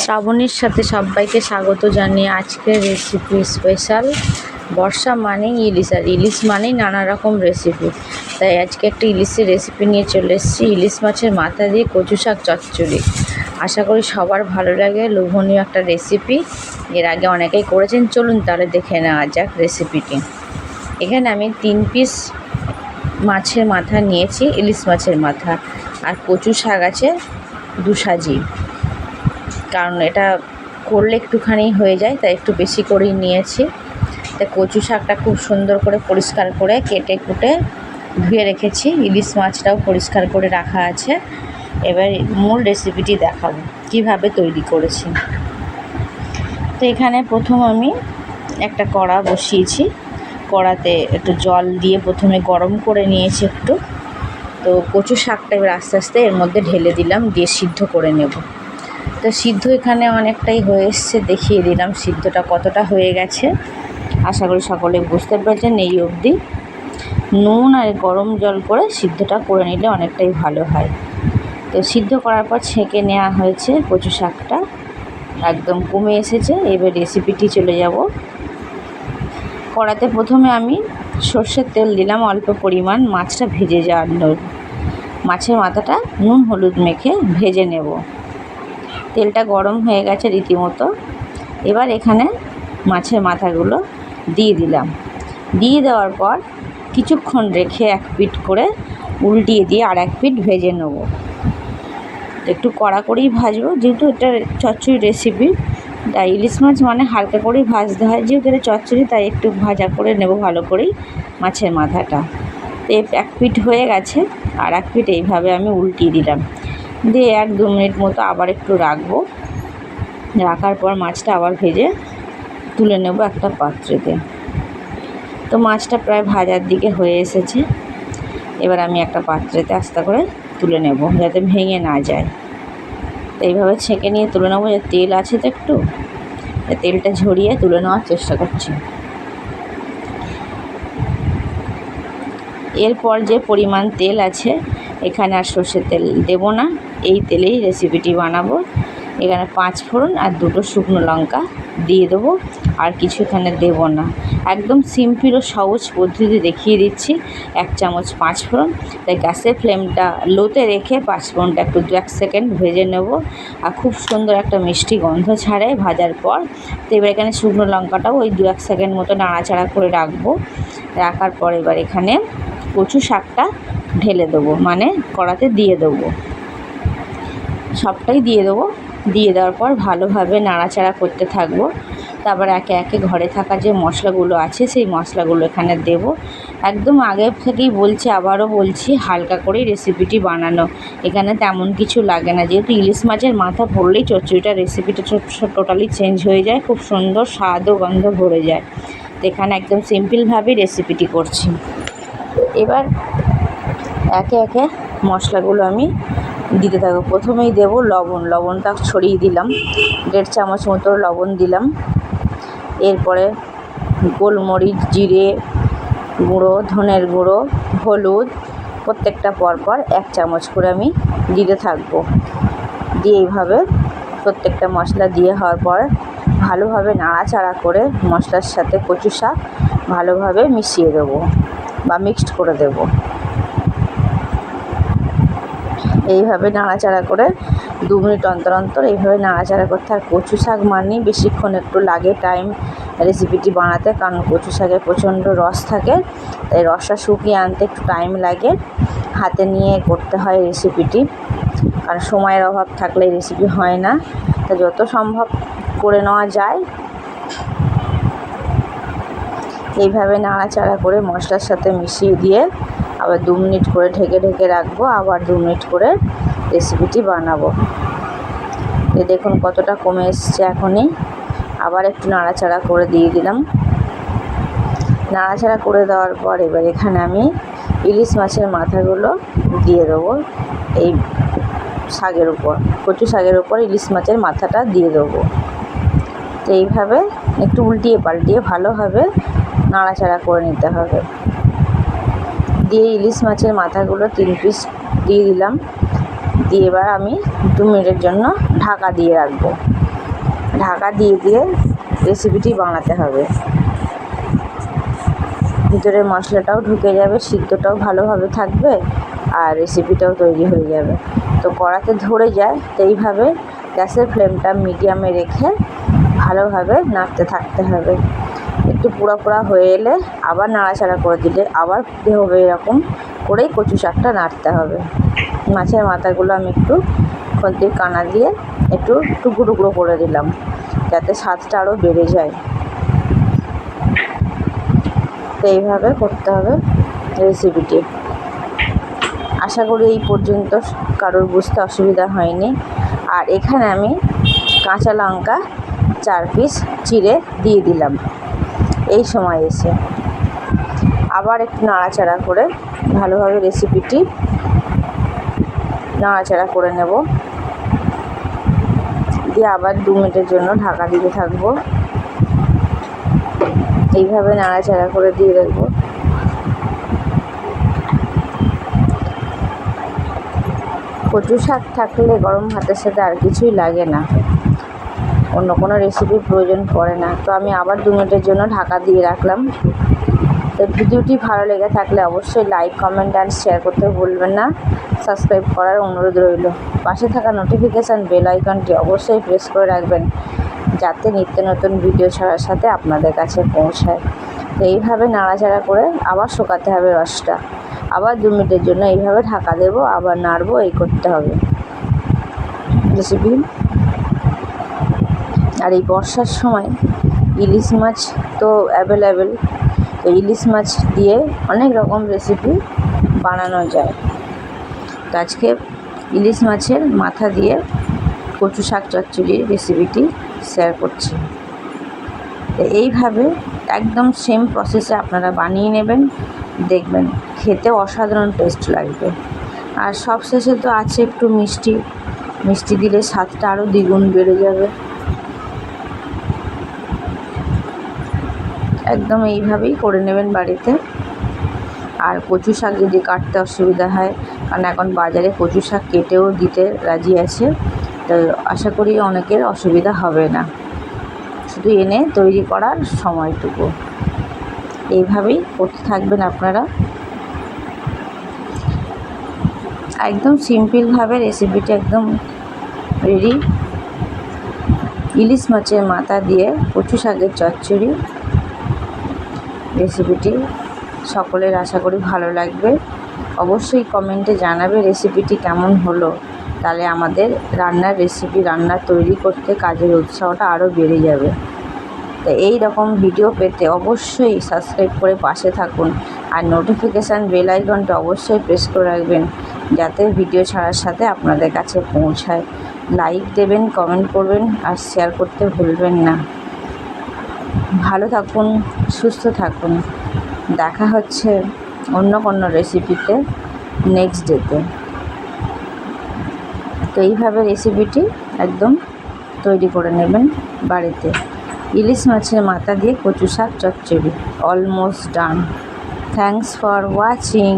শ্রাবণীর সাথে সবাইকে স্বাগত জানিয়ে আজকের রেসিপি স্পেশাল বর্ষা মানেই ইলিশ, আর ইলিশ মানেই নানা রকম রেসিপি তাই আজকে একটা ইলিশের রেসিপি নিয়ে চলে এসেছি। ইলিশ মাছের মাথা দিয়ে কচু শাক চচ্চড়ি। আশা করি সবার ভালো লাগে, লোভনীয় একটা রেসিপি এর আগে অনেকেই করেছেন, চলুন তাহলে দেখে নেওয়া যাক রেসিপিটি এখানে আমি তিন পিস মাছের মাথা নিয়েছি, ইলিশ মাছের মাথা। আর কচু শাক আছে দু সাজি কারণ এটা করলে একটুখানি হয়ে যায়, তাই একটু বেশি করেই নিয়েছি। তাই কচু শাকটা খুব সুন্দর করে পরিষ্কার করে কেটে কুটে ধুয়ে রেখেছি। ইলিশ মাছটাও পরিষ্কার করে রাখা আছে। এবার মূল রেসিপিটি দেখাবো, কীভাবে তৈরি করেছি। তো এখানে প্রথম আমি একটা কড়া বসিয়েছি। কড়াতে একটু জল দিয়ে প্রথমে গরম করে নিয়েছি একটু। তো কচু শাকটা এবার আস্তে আস্তে এর মধ্যে ঢেলে দিলাম, দিয়ে সিদ্ধ করে নেব। তো সিদ্ধ এখানে অনেকটাই হয়ে এসছে, দেখিয়ে দিলাম সিদ্ধটা কতটা হয়ে গেছে। আশা করি সকলে বুঝতে পেরেছেন এই অবধি। নুন আর গরম জল করে সিদ্ধটা করে নিলে অনেকটাই ভালো হয়। তো সিদ্ধ করার পর ছেঁকে নেওয়া হয়েছে কচু শাকটা। একদম কমে এসেছে, এবার রেসিপিটি চলে যাব। কড়াতে প্রথমে আমি সর্ষের তেল দিলাম, অল্প পরিমাণ মাছটা ভেজে যাওয়ার। মাছের মাথাটা নুন হলুদ মেখে ভেজে নেব। তেলটা গরম হয়ে গেছে রীতিমতো। এবার এখানে মাছের মাথাগুলো দিয়ে দিলাম। দিয়ে দেওয়ার পর কিছুক্ষণ রেখে এক পিট করে উল্টিয়ে দিয়ে আর এক পিট ভেজে নেব। একটু কড়া করেই ভাজবো, যেহেতু এটা চচ্চড়ি রেসিপি তাই ইলিশ মাছ মানে হালকা করেই ভাজতে হয়, যেহেতু এটা চচ্চড়ি, তাই একটু ভাজা করে নেব ভালো করেই মাছের মাথাটা। তো এক পিট হয়ে গেছে, আর এক পিট এইভাবে আমি উল্টিয়ে দিলাম। দিয়ে এক দু মিনিট মতো আবার একটু রাখব। রাখার পর মাছটা আবার ভেজে তুলে নেব একটা পাত্রেতে। তো মাছটা প্রায় ভাজার দিকে হয়ে এসেছে। এবার আমি একটা পাত্রেতে আস্তে করে তুলে নেব যাতে ভেঙে না যায়। তো এইভাবে ছেঁকে নিয়ে তুলে নেব যে তেল আছে তো একটু। তেলটা ঝরিয়ে তুলে নেওয়ার চেষ্টা করছি। এরপর যে পরিমাণ তেল আছে এখানে আর সর্ষের তেল দেবো না। এই তেলেই রেসিপিটি বানাবো। এখানে পাঁচ ফোড়ন আর দুটো শুকনো লঙ্কা দিয়ে দেবো। আর কিছু এখানে দেবো না। একদম সিম্পল ও সহজ পদ্ধতি দেখিয়ে দিচ্ছি। এক চামচ পাঁচ ফোড়ন। তাই গ্যাসের ফ্লেমটা লোতে রেখে পাঁচ ফোড়নটা একটু দু এক সেকেন্ড ভেজে নেব। আর খুব সুন্দর একটা মিষ্টি গন্ধ ছাড়ে ভাজার পর। তো এবার এখানে শুকনো লঙ্কাটাও ওই দু এক সেকেন্ড মতো নাড়াচাড়া করে রাখব। রাখার পর এবার এখানে কচু শাকটা ঢেলে দেবো মানে কড়াতে দিয়ে দেবো। সবটাই দিয়ে দেবো, দিয়ে দেওয়ার পর ভালোভাবে নাড়াচাড়া করতে থাকব। তারপর একে একে ঘরে থাকা যে মশলাগুলো আছে, সেই মশলাগুলো এখানে দেব। একদম আগে থেকেই বলছি, আবারও বলছি, হালকা করেই রেসিপিটি বানানো। এখানে তেমন কিছু লাগে না, যেহেতু ইলিশ মাছের মাথা পড়লেই চচ্চড়িটা রেসিপিটা টোটালি চেঞ্জ হয়ে যায়, খুব সুন্দর স্বাদ ও গন্ধ ভরে যায়। এখানে একদম সিম্পলভাবেই রেসিপিটি করছি। এবার একে একে মশলাগুলো আমি দিতে থাকব। প্রথমেই দেবো লবণ। লবণটা ছড়িয়ে দিলাম। দেড় চামচ মতো লবণ দিলাম। এরপরে গোলমরিচ, জিরে গুঁড়ো, ধনের গুঁড়ো, হলুদ, প্রত্যেকটা পরপর এক চামচ করে আমি দিতে থাকব। দিয়ে এইভাবে প্রত্যেকটা মশলা দিয়ে হওয়ার পর ভালোভাবে নাড়াচাড়া করে মশলার সাথে কচু শাক ভালোভাবে মিশিয়ে দেবো। বা মিক্সড করে দেবো। এইভাবে নাড়াচাড়া করে দু মিনিট অন্তর অন্তর এইভাবে নাড়াচাড়া করতে আর কচু শাক মানি বেশিক্ষণ একটু লাগে টাইম রেসিপিটি বানাতে। কারণ কচু শাকে প্রচণ্ড রস থাকে, তাই রসটা শুকিয়ে আনতে একটু টাইম লাগে। হাতে নিয়ে করতে হয় রেসিপিটি কারণ সময়ের অভাব থাকলে রেসিপি হয় না। তা যত সম্ভব করে নেওয়া যায়। এইভাবে নাড়াচাড়া করে মশলার সাথে মিশিয়ে দিয়ে আবার দু মিনিট করে ঢেকে ঢেকে রাখব, আবার দু মিনিট করে রেসিপিটি বানাবো। দেখুন কতটা কমে এসছে এখনই। আবার একটু নাড়াচাড়া করে দিয়ে দিলাম। নাড়াচাড়া করে দেওয়ার পর এবার এখানে আমি ইলিশ মাছের মাথাগুলো দিয়ে দেবো এই শাকের উপর। কচু শাকের উপর ইলিশ মাছের মাথাটা দিয়ে দেবো। তো এইভাবে একটু উল্টিয়ে পাল্টিয়ে ভালোভাবে নাড়াচাড়া করে নিতে হবে। দিয়ে ইলিশ মাছের মাথাগুলো তিন পিস দিয়ে দিলাম। দিয়ে এবার আমি দু মিনিটের জন্য ঢাকা দিয়ে রাখব। ঢাকা দিয়ে দিয়ে রেসিপিটি বানাতে হবে। ভিতরের মশলাটাও ঢুকে যাবে, সিদ্ধটাও ভালোভাবে থাকবে আর রেসিপিটাও তৈরি হয়ে যাবে। তো কড়াতে ধরে যায়, তো এইভাবে গ্যাসের ফ্লেমটা মিডিয়ামে রেখে ভালোভাবে নাড়তে থাকতে হবে। একটু পোড়া পোড়া হয়ে এলে আবার নাড়াচাড়া করে দিলে আবার হবে এরকম করেই কচু শাকটা নাড়তে হবে। মাছের মাথাগুলো আমি একটু খন্তির কানা দিয়ে একটু টুকরো টুকরো করে দিলাম যাতে স্বাদটা আরও বেড়ে যায়। তো এইভাবে করতে হবে রেসিপিটি আশা করি এই পর্যন্ত কারোর বুঝতে অসুবিধা হয়নি। আর এখানে আমি কাঁচা লঙ্কা চার পিস চিড়ে দিয়ে দিলাম। এই সময় এসে। আবার একটু নাড়াচাড়া করে ভালোভাবে রেসিপিটি নাড়াচাড়া করে নেব। দিয়ে আবার দু মিনিটের জন্য ঢাকা দিতে থাকব। এইভাবে নাড়াচাড়া করে দিয়ে রাখব কচু শাক থাকলে গরম ভাতের সাথে আর কিছুই লাগে না। অন্য কোনো রেসিপির প্রয়োজন পড়ে না। তো আমি আবার দু মিনিটের জন্য ঢাকা দিয়ে রাখলাম। তো ভিডিওটি ভালো লেগে থাকলে অবশ্যই লাইক কমেন্ট অ্যান্ড শেয়ার করতে ভুলবেন না। সাবস্ক্রাইব করার অনুরোধ রইল। পাশে থাকা নোটিফিকেশান বেল আইকনটি অবশ্যই প্রেস করে রাখবেন, যাতে নিত্য নতুন ভিডিও ছাড়ার সাথে আপনাদের কাছে পৌঁছায়। তো এইভাবে নাড়াচাড়া করে আবার শুকাতে হবে রসটা। আবার দু মিনিটের জন্য এইভাবে ঢাকা দেবো, আবার নাড়বো, এই করতে হবে। রেসিপি আর এই বর্ষার সময় ইলিশ মাছ তো অ্যাভেলেবেল তো ইলিশ মাছ দিয়ে অনেক রকম রেসিপি বানানো যায়। তো আজকে ইলিশ মাছের মাথা দিয়ে কচু শাক চচ্চড়ির রেসিপিটি শেয়ার করছি। তো এইভাবে একদম সেম প্রসেসে আপনারা বানিয়ে নেবেন, দেখবেন, খেতে অসাধারণ টেস্ট লাগবে। আর সব শেষে তো আছে একটু মিষ্টি। মিষ্টি দিলে স্বাদটা আরও দ্বিগুণ বেড়ে যাবে। একদম এইভাবেই করে নেবেন বাড়িতে। আর কচু শাক যদি কাটতে অসুবিধা হয়, কারণ এখন বাজারে কচু শাক কেটেও দিতে রাজি আছে, তো আশা করি অনেকের অসুবিধা হবে না। শুধু এনে তৈরি করার সময়টুকু। এইভাবেই করতে থাকবেন আপনারা। একদম সিম্পলভাবে রেসিপিটা একদম রেডি। ইলিশ মাছের মাথা দিয়ে কচু শাকের চচ্চড়ি। রেসিপিটি সকলের আশা করি ভালো লাগবে। অবশ্যই কমেন্টে জানাবে রেসিপিটি কেমন হলো। তাহলে আমাদের রান্নার রেসিপি, রান্না তৈরি করতে কাজের উৎসাহটা আরও বেড়ে যাবে। তো এই রকম ভিডিও পেতে অবশ্যই সাবস্ক্রাইব করে পাশে থাকুন। আর নোটিফিকেশান বেল আইকনটা অবশ্যই প্রেস করে রাখবেন, যাতে ভিডিও ছাড়ার সাথে আপনাদের কাছে পৌঁছায়। লাইক দেবেন, কমেন্ট করবেন, আর শেয়ার করতে ভুলবেন না। ভালো থাকুন, সুস্থ থাকুন। দেখা হচ্ছে অন্য কোনো রেসিপিতে নেক্সট ডেতে তো এইভাবে রেসিপিটি একদম তৈরি করে নেবেন বাড়িতে। ইলিশ মাছের মাথা দিয়ে কচু শাক, চচ্চড়ি। Almost done thanks for watching